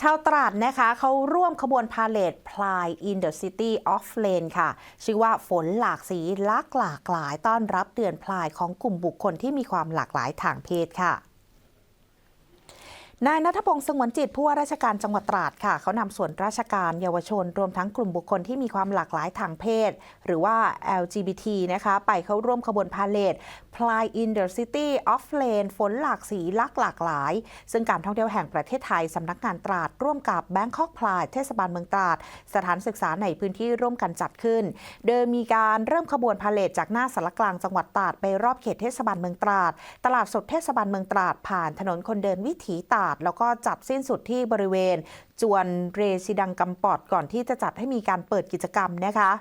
ชาวตราดนะคะเขาร่วมขบวนพาเลทพลาย in the city of lane ค่ะ ชื่อว่าฝนหลากสีลักหลากหลายต้อนรับเดือนพลายของกลุ่มบุคคลที่มีความหลากหลายทางเพศค่ะ นายนัทพงศ์สงวนจิตผู้ว่าราชการจังหวัดตราดค่ะ เขานำส่วนราชการเยาวชน รวมทั้งกลุ่มบุคคลที่มีความหลากหลายทางเพศ หรือว่า LGBT นะคะไปเข้าร่วมขบวนพาเลท Fly in the City of Lane ฝนหลากสีลักหลากหลาย ซึ่งการท่องเที่ยวแห่งประเทศไทยสำนักงานตราด ร่วมกับ Bangkok Pride เทศบาลเมืองตราด สถานศึกษาในพื้นที่ร่วมกันจัดขึ้น โดยมีการเริ่มขบวนพาเลทจากหน้าสารกลางจังหวัดตราดไปรอบเขตเทศบาลเมืองตราด ตลาดสดเทศบาลเมืองตราดผ่านถนนคนเดินวิถีตราดแล้วก็จัดสิ้นสุดที่บริเวณ จวนเรซิดังกำปอดก่อนที่จะจัดให้มีการเปิดกิจกรรมนะคะ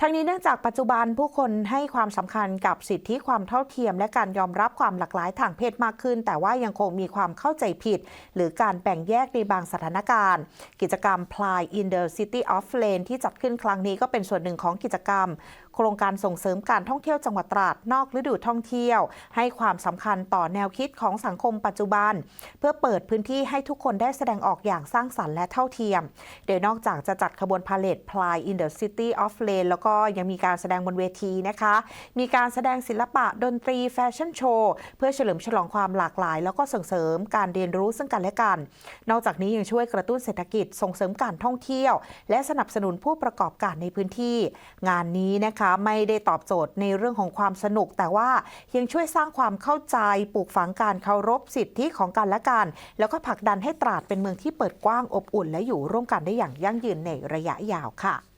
ทั้งนี้เนื่องจากปัจจุบันผู้คนให้ความสำคัญกับสิทธิความเท่าเทียม และการยอมรับความหลากหลายทางเพศมากขึ้น แต่ว่ายังคงมีความเข้าใจผิด หรือการแบ่งแยกในบางสถานการณ์ กิจกรรม Ply in the City of Lane ที่จัดขึ้นครั้งนี้ก็เป็นส่วนหนึ่งของกิจกรรมโครงการส่งเสริมการท่องเที่ยวจังหวัดตราดนอกฤดูท่องเที่ยว ให้ความสำคัญต่อแนวคิดของสังคมปัจจุบัน เพื่อเปิดพื้นที่ให้ทุกคนได้แสดงออกอย่างสร้างสรรค์และเท่าเทียม โดยนอกจากจะจัดขบวนพาเลท Ply in the City of Lane แล้วก็ยังมีการแสดงบนเวทีนะคะ มีการแสดงศิลปะดนตรีแฟชั่นโชว์เพื่อเฉลิมฉลองความหลากหลาย แล้วก็ส่งเสริมการเรียนรู้ซึ่งกันและกัน นอกจากนี้ยังช่วยกระตุ้นเศรษฐกิจส่งเสริมการท่องเที่ยว และสนับสนุนผู้ประกอบการในพื้นที่ งานนี้นะคะไม่ได้ตอบโจทย์ในเรื่องของความสนุก แต่ว่ายังช่วยสร้างความเข้าใจปลูกฝังการเคารพสิทธิของกันและกัน แล้วก็ผลักดันให้ตราดเป็นเมืองที่เปิดกว้างอบอุ่น และอยู่ร่วมกันได้อย่างยั่งยืนในระยะยาวค่ะ